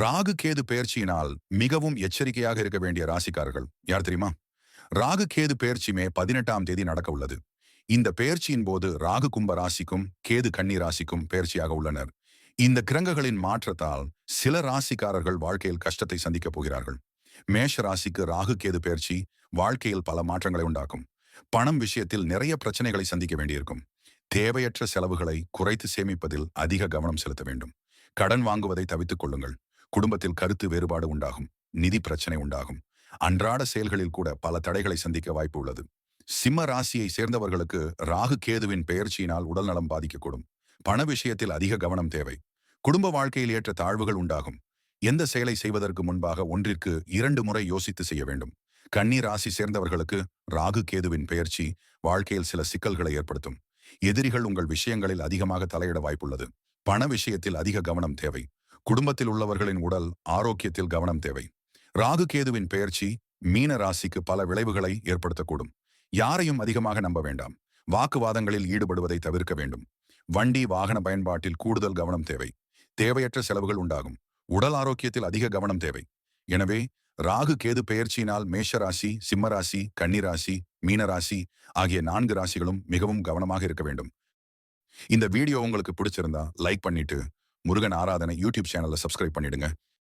ராகு கேது பெயர்ச்சியினால் மிகவும் எச்சரிக்கையாக இருக்க வேண்டிய ராசிக்காரர்கள் யார் தெரியுமா? ராகு கேது பெயர்ச்சி மே பதினெட்டாம் தேதி நடக்க உள்ளது. இந்த பயிற்சியின் போது ராகு கும்ப ராசிக்கும் கேது கன்னி ராசிக்கும் பெயர்ச்சியாக உள்ளனர். இந்த கிரகங்களின் மாற்றத்தால் சில ராசிக்காரர்கள் வாழ்க்கையில் கஷ்டத்தை சந்திக்கப் போகிறார்கள். மேஷ ராசிக்கு ராகு கேது பயிற்சி வாழ்க்கையில் பல மாற்றங்களை உண்டாக்கும். பணம் விஷயத்தில் நிறைய பிரச்சனைகளை சந்திக்க வேண்டியிருக்கும். தேவையற்ற செலவுகளை குறைத்து சேமிப்பதில் அதிக கவனம் செலுத்த வேண்டும். கடன் வாங்குவதை தவித்துக் கொள்ளுங்கள். குடும்பத்தில் கருத்து வேறுபாடு உண்டாகும் நிதி பிரச்சனை உண்டாகும். அன்றாட செயல்களில் கூட பல தடைகளை சந்திக்க வாய்ப்பு உள்ளது. சிம்ம ராசியை சேர்ந்தவர்களுக்கு ராகு கேதுவின் பெயர்ச்சியினால் உடல் நலம் பாதிக்கக்கூடும். பண விஷயத்தில் அதிக கவனம் தேவை. குடும்ப வாழ்க்கையில் ஏற்ற தாழ்வுகள் உண்டாகும். எந்த செயலை செய்வதற்கு முன்பாக ஒன்றிற்கு இரண்டு முறை யோசித்து செய்ய வேண்டும். கன்னி ராசி சேர்ந்தவர்களுக்கு ராகு கேதுவின் பெயர்ச்சி வாழ்க்கையில் சில சிக்கல்களை ஏற்படுத்தும். எதிரிகள் உங்கள் விஷயங்களில் அதிகமாக தலையிட வாய்ப்புள்ளது. பண விஷயத்தில் அதிக கவனம் தேவை. குடும்பத்தில் உள்ளவர்களின் உடல் ஆரோக்கியத்தில் கவனம் தேவை. ராகு கேதுவின் பெயர்ச்சி மீன ராசிக்கு பல விளைவுகளை ஏற்படுத்தக்கூடும். யாரையும் அதிகமாக நம்ப வேண்டாம். வாக்குவாதங்களில் ஈடுபடுவதை தவிர்க்க வேண்டும். வண்டி வாகன பயன்பாட்டில் கூடுதல் கவனம் தேவை. தேவையற்ற செலவுகள் உண்டாகும். உடல் ஆரோக்கியத்தில் அதிக கவனம் தேவை. எனவே ராகு கேது பெயர்ச்சியினால் மேஷராசி சிம்மராசி கன்னிராசி மீனராசி ஆகிய நான்கு ராசிகளும் மிகவும் கவனமாக இருக்க வேண்டும். இந்த வீடியோ உங்களுக்கு பிடிச்சிருந்தா லைக் பண்ணிட்டு முருகன் ஆராதனை யூடியூப் சேனலை சப்ஸ்கிரைப் பண்ணிடுங்க.